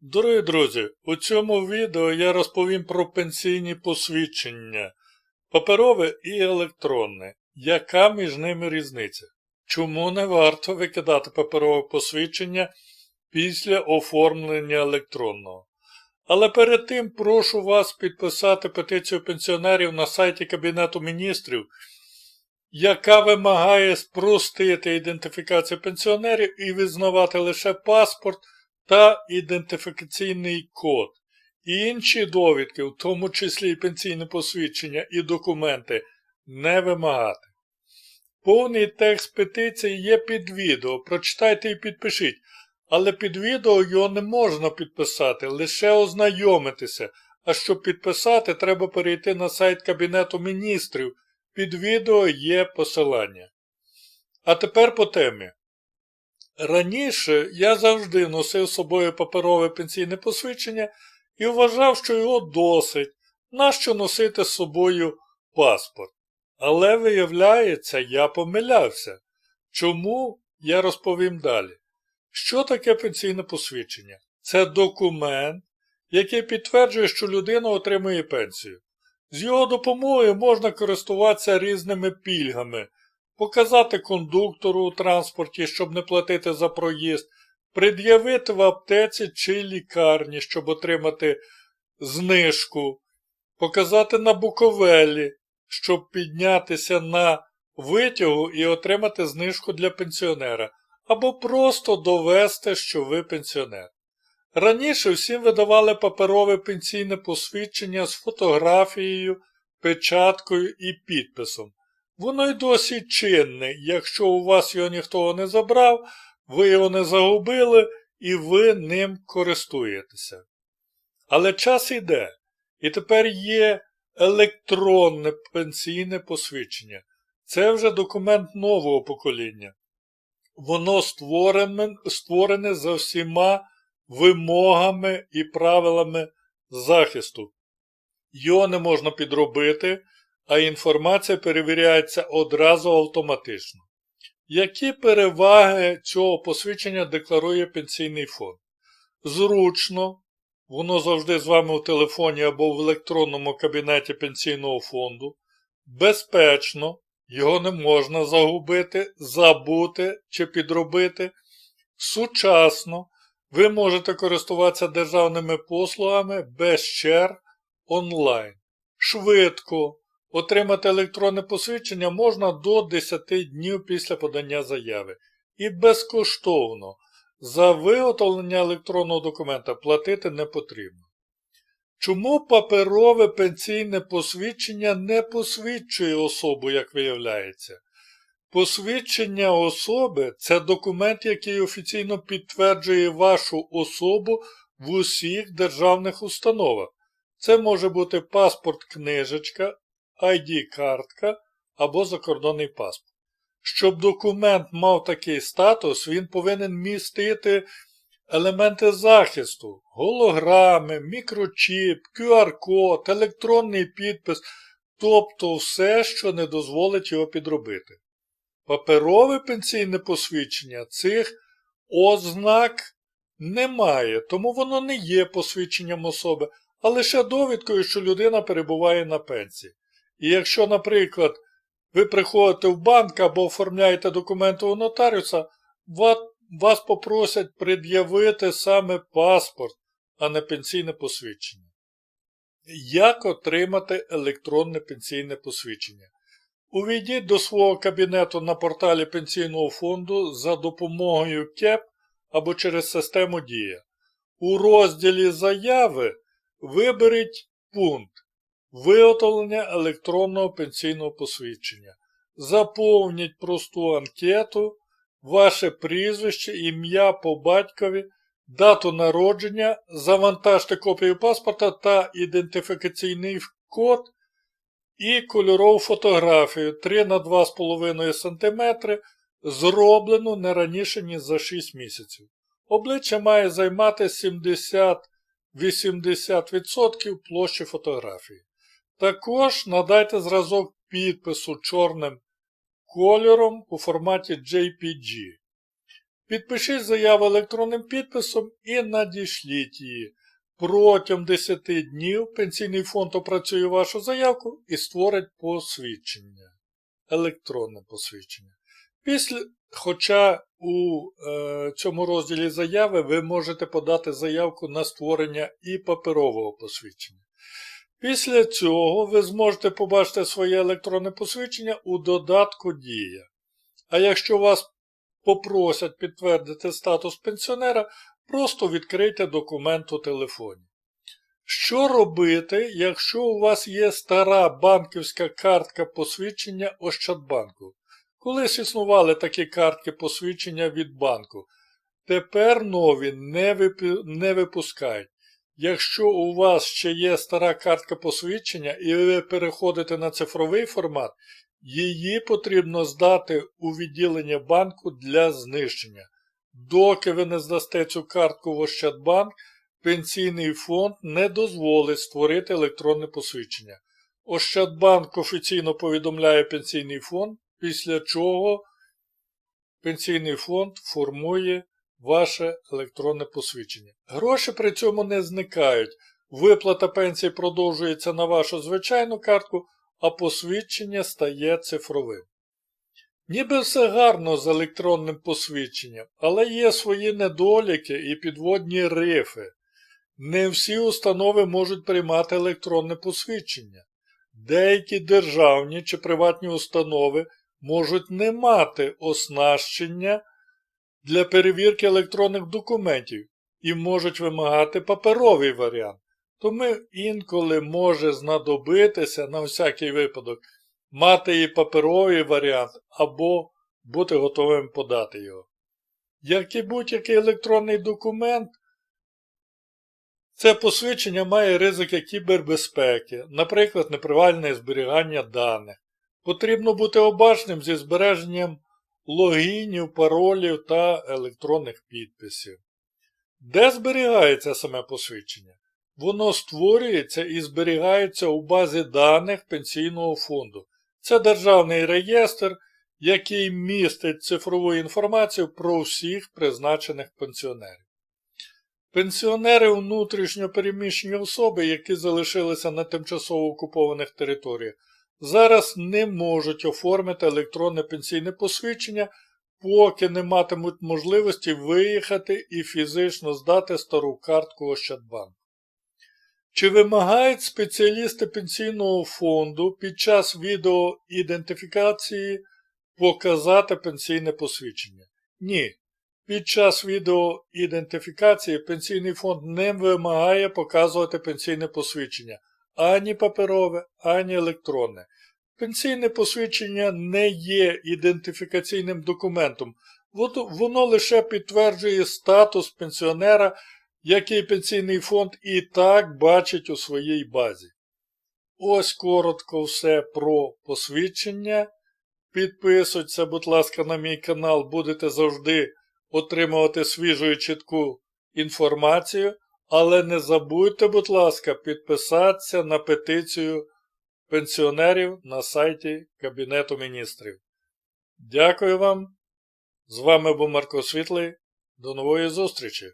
Дорогі друзі, у цьому відео я розповім про пенсійні посвідчення, паперове і електронне. Яка між ними різниця? Чому не варто викидати паперове посвідчення після оформлення електронного? Але перед тим прошу вас підписати петицію пенсіонерів на сайті Кабінету міністрів, яка вимагає спростити ідентифікацію пенсіонерів і визнавати лише паспорт та ідентифікаційний код. І інші довідки, в тому числі і пенсійне посвідчення і документи, не вимагати. Повний текст петиції є під відео. Прочитайте і підпишіть. Але під відео його не можна підписати, лише ознайомитися. А щоб підписати, треба перейти на сайт Кабінету міністрів. Під відео є посилання. А тепер по темі. Раніше я завжди носив з собою паперове пенсійне посвідчення і вважав, що його досить, нащо носити з собою паспорт. Але, виявляється, я помилявся. Чому я розповім далі. Що таке пенсійне посвідчення? Це документ, який підтверджує, що людина отримує пенсію. З його допомогою можна користуватися різними пільгами, показати кондуктору у транспорті, щоб не платити за проїзд, пред'явити в аптеці чи лікарні, щоб отримати знижку, показати на буковелі, щоб піднятися на витягу і отримати знижку для пенсіонера, або просто довести, що ви пенсіонер. Раніше всім видавали паперове пенсійне посвідчення з фотографією, печаткою і підписом. Воно й досі чинне, якщо у вас його ніхто не забрав, ви його не загубили і ви ним користуєтеся. Але час іде, і тепер є електронне пенсійне посвідчення. Це вже документ нового покоління. Воно створене, створене за всіма вимогами і правилами захисту. Його не можна підробити, а інформація перевіряється одразу автоматично. Які переваги цього посвідчення декларує пенсійний фонд? Зручно, воно завжди з вами у телефоні або в електронному кабінеті пенсійного фонду. Безпечно, його не можна загубити, забути чи підробити. Сучасно, ви можете користуватися державними послугами без черг онлайн. Швидко. Отримати електронне посвідчення можна до 10 днів після подання заяви. І безкоштовно. За виготовлення електронного документа платити не потрібно. Чому паперове пенсійне посвідчення не посвідчує особу, як виявляється? Посвідчення особи це документ, який офіційно підтверджує вашу особу в усіх державних установах. Це може бути паспорт-книжечка, ID-картка або закордонний паспорт. Щоб документ мав такий статус, він повинен містити елементи захисту, голограми, мікрочіп, QR-код, електронний підпис, тобто все, що не дозволить його підробити. Паперове пенсійне посвідчення цих ознак немає, тому воно не є посвідченням особи, а лише довідкою, що людина перебуває на пенсії. І якщо, наприклад, ви приходите в банк або оформляєте документи у нотаріуса, вас попросять пред'явити саме паспорт, а не пенсійне посвідчення. Як отримати електронне пенсійне посвідчення? Увійдіть до свого кабінету на порталі Пенсійного фонду за допомогою КЕП або через систему Дія. У розділі Заяви виберіть пункт Виготовлення електронного пенсійного посвідчення. Заповніть просту анкету, ваше прізвище, ім'я по батькові, дату народження, завантажте копію паспорта та ідентифікаційний код і кольорову фотографію 3 на 2,5 см, зроблену не раніше, ніж за 6 місяців. Обличчя має займати 70-80% площі фотографії. Також надайте зразок підпису чорним кольором у форматі JPG. Підпишіть заяву електронним підписом і надішліть її. Протягом 10 днів Пенсійний фонд опрацює вашу заявку і створить посвідчення. Електронне посвідчення. Після, Хоча у е, цьому розділі заяви ви можете подати заявку на створення і паперового посвідчення. Після цього ви зможете побачити своє електронне посвідчення у додатку Дія. А якщо вас попросять підтвердити статус пенсіонера, просто відкрийте документ у телефоні. Що робити, якщо у вас є стара банківська картка посвідчення Ощадбанку? Колись існували такі картки посвідчення від банку. Тепер нові не, випускають. Якщо у вас ще є стара картка посвідчення і ви переходите на цифровий формат, її потрібно здати у відділення банку для знищення. Доки ви не здасте цю картку в Ощадбанк, Пенсійний фонд не дозволить створити електронне посвідчення. Ощадбанк офіційно повідомляє Пенсійний фонд, після чого Пенсійний фонд формує ваше електронне посвідчення. Гроші при цьому не зникають. Виплата пенсії продовжується на вашу звичайну картку, а посвідчення стає цифровим. Ніби все гарно з електронним посвідченням, але є свої недоліки і підводні рифи. Не всі установи можуть приймати електронне посвідчення. Деякі державні чи приватні установи можуть не мати оснащення для перевірки електронних документів і можуть вимагати паперовий варіант. Тому інколи може знадобитися на всякий випадок мати і паперовий варіант або бути готовим подати його. Як і будь-який електронний документ, це посвідчення має ризики кібербезпеки, наприклад, непривальне зберігання даних. Потрібно бути обачним зі збереженням логінів, паролів та електронних підписів. Де зберігається саме посвідчення? Воно створюється і зберігається у базі даних Пенсійного фонду. Це державний реєстр, який містить цифрову інформацію про всіх призначених пенсіонерів. Пенсіонери внутрішньо переміщені особи, які залишилися на тимчасово окупованих територіях, зараз не можуть оформити електронне пенсійне посвідчення, поки не матимуть можливості виїхати і фізично здати стару картку Ощадбанку. Чи вимагають спеціалісти пенсійного фонду під час відеоідентифікації показати пенсійне посвідчення? Ні. Під час відеоідентифікації пенсійний фонд не вимагає показувати пенсійне посвідчення ані паперове, ані електронне. Пенсійне посвідчення не є ідентифікаційним документом, воно лише підтверджує статус пенсіонера, який пенсійний фонд і так бачить у своїй базі. Ось коротко все про посвідчення. Підписуйтеся, будь ласка, на мій канал, будете завжди отримувати свіжу і чітку інформацію, але не забудьте, будь ласка, підписатися на петицію пенсіонерів на сайті Кабінету міністрів. Дякую вам. З вами був Марко Світлий. До нової зустрічі!